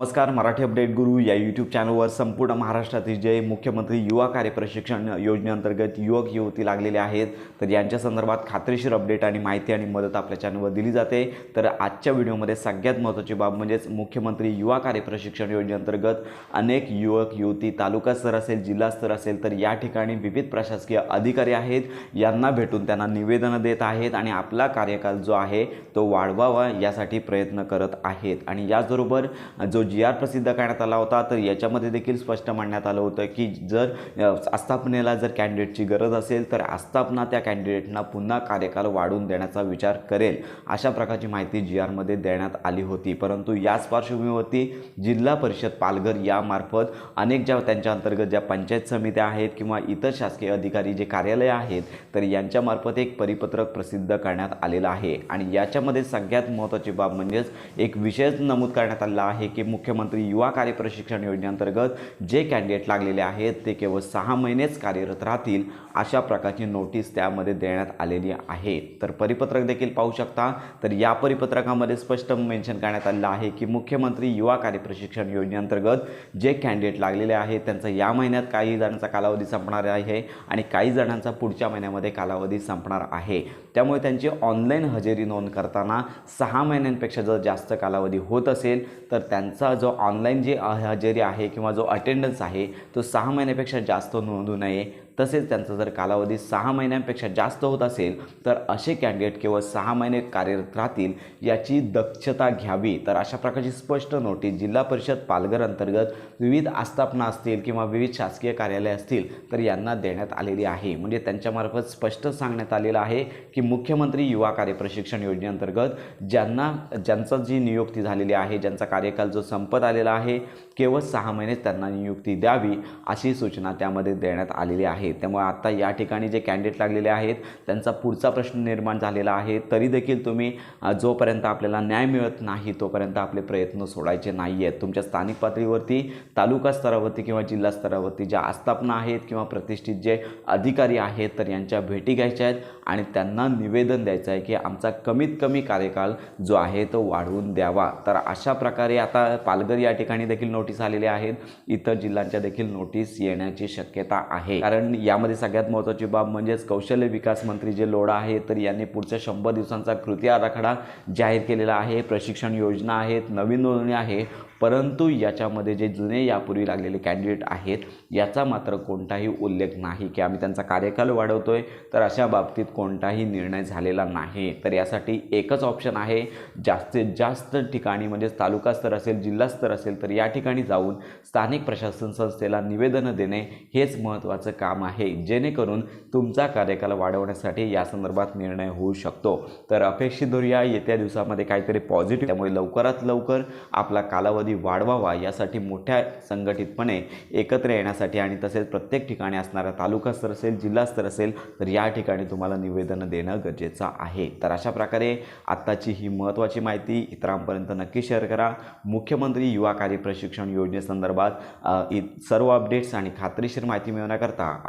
नमस्कार मराठी अपडेट गुरु या यूट्यूब चॅनलवर संपूर्ण महाराष्ट्रातील जे मुख्यमंत्री युवा कार्य प्रशिक्षण योजनेअंतर्गत युवक युवती लागलेले आहेत तर यांच्या संदर्भात खात्रीशीर अपडेट आणि माहिती आणि मदत आपल्या चॅनलवर दिली जाते. तर आजच्या व्हिडिओमध्ये सगळ्यात महत्त्वाची बाब म्हणजेच मुख्यमंत्री युवा कार्य प्रशिक्षण योजनेअंतर्गत अनेक युवक युवती तालुका स्तर असेल जिल्हा स्तर असेल तर या ठिकाणी विविध प्रशासकीय अधिकारी आहेत. यांना भेटून त्यांना निवेदनं देत आहेत आणि आपला कार्यकाल जो आहे तो वाढवावा यासाठी प्रयत्न करत आहेत. आणि याचबरोबर जो जी आर प्रसिद्ध करण्यात आला होता तर याच्यामध्ये देखील स्पष्ट मांडण्यात आलं होतं की जर आस्थापनेला जर कॅन्डिडेटची गरज असेल तर आस्थापना त्या कॅन्डिडेटना पुन्हा कार्यकाल वाढवून देण्याचा विचार करेल अशा प्रकारची माहिती जी आरमध्ये देण्यात आली होती. परंतु याच पार्श्वभूमीवरती जिल्हा परिषद पालघर यामार्फत अनेक ज्या त्यांच्या अंतर्गत ज्या पंचायत समित्या आहेत किंवा इतर शासकीय अधिकारी जे कार्यालय आहेत तर यांच्यामार्फत एक परिपत्रक प्रसिद्ध करण्यात आलेलं आहे. आणि याच्यामध्ये सगळ्यात महत्त्वाची बाब म्हणजेच एक विषयच नमूद करण्यात आलेला आहे की मुख्यमंत्री युवा कार्य प्रशिक्षण योजनेअंतर्गत जे कॅन्डिडेट लागलेले आहेत ते केवळ सहा महिनेच कार्यरत राहतील अशा प्रकारची नोटीस त्यामध्ये देण्यात आलेली आहे. तर परिपत्रक देखील पाहू शकता. तर या परिपत्रकामध्ये स्पष्ट मेन्शन करण्यात आलेलं आहे की मुख्यमंत्री युवा कार्य प्रशिक्षण योजनेअंतर्गत जे कॅन्डिडेट लागलेले आहेत त्यांचा या महिन्यात काही जणांचा कालावधी संपणार आहे आणि काही जणांचा पुढच्या महिन्यामध्ये कालावधी संपणार आहे. त्यामुळे त्यांची ऑनलाईन हजेरी नोंद करताना सहा महिन्यांपेक्षा जर जास्त कालावधी होत असेल तर त्यांचा जो ऑनलाईन जे हजेरी आहे किंवा जो अटेंडन्स आहे तो सहा महिन्यापेक्षा जास्त नोंदू नये. तसेच त्यांचा जर कालावधी सहा महिन्यांपेक्षा जास्त होत असेल तर असे कॅन्डिडेट केवळ सहा महिने कार्यरत राहतील याची दक्षता घ्यावी. तर अशा प्रकारची स्पष्ट नोटीस जिल्हा परिषद पालघर अंतर्गत विविध आस्थापना असतील किंवा विविध शासकीय कार्यालय असतील तर यांना देण्यात आलेली आहे. म्हणजे त्यांच्यामार्फत स्पष्ट सांगण्यात आलेलं आहे की मुख्यमंत्री युवा कार्य प्रशिक्षण योजनेअंतर्गत ज्यांना ज्यांचा जी नियुक्ती झालेली आहे ज्यांचा कार्यकाल जो संपत आलेला आहे केवळ सहा महिनेच त्यांना नियुक्ती द्यावी अशी सूचना त्यामध्ये देण्यात आलेली आहे. त्यामुळे आता या ठिकाणी जे कॅन्डिडेट लागलेले आहेत त्यांचा पुढचा प्रश्न निर्माण झालेला आहे. तरी देखील तुम्ही जोपर्यंत आपल्याला न्याय मिळत नाही तोपर्यंत आपले प्रयत्न सोडायचे नाही आहेत तुमच्या स्थानिक पातळीवरती तालुका स्तरावरती किंवा जिल्हा स्तरावरती ज्या आस्थापना आहेत किंवा प्रतिष्ठित जे अधिकारी आहेत तर यांच्या भेटी घ्यायच्या आहेत आणि त्यांना निवेदन द्यायचं आहे की आमचा कमीत कमी कार्यकाल जो आहे तो वाढवून द्यावा. तर अशा प्रकारे आता पालघर या ठिकाणी देखील नोटीस आलेल्या आहेत. इतर जिल्ह्यांच्या देखील नोटीस येण्याची शक्यता आहे. कारण यामध्ये सगळ्यात महत्त्वाची बाब म्हणजेच कौशल्य विकास मंत्री जे लोढा आहे तर यांनी पुढच्या शंभर दिवसांचा कृती आराखडा जाहीर केलेला आहे. प्रशिक्षण योजना आहेत नवीन नोंदणी आहे परंतु याच्यामध्ये जे जुने यापूर्वी लागलेले कॅन्डिडेट आहेत याचा मात्र कोणताही उल्लेख नाही की आम्ही त्यांचा कार्यकाल वाढवतो आहे तर अशा बाबतीत कोणताही निर्णय झालेला नाही. तर यासाठी एकच ऑप्शन आहे जास्तीत जास्त ठिकाणी म्हणजेच तालुका स्तर असेल जिल्हा स्तर असेल तर या ठिकाणी जाऊन स्थानिक प्रशासन संस्थेला निवेदनं देणे हेच महत्त्वाचं काम आहे आहे. जेणेकरून तुमचा कार्यकाल वाढवण्यासाठी या संदर्भात निर्णय होऊ शकतो. तर अपेक्षित धरूया येत्या दिवसामध्ये काहीतरी पॉझिटिव्ह त्यामुळे लवकरात लवकर आपला कालावधी वाढवावा यासाठी मोठ्या संघटितपणे एकत्र येण्यासाठी आणि तसेच प्रत्येक ठिकाणी असणारा तालुका स्तर असेल जिल्हा स्तर असेल तर या ठिकाणी तुम्हाला निवेदनं देणं गरजेचं आहे. तर अशा प्रकारे आत्ताची ही महत्त्वाची माहिती इतरांपर्यंत नक्की शेअर करा. मुख्यमंत्री युवा कार्य प्रशिक्षण योजनेसंदर्भात इ सर्व अपडेट्स आणि खात्रीशीर माहिती मिळवण्याकरता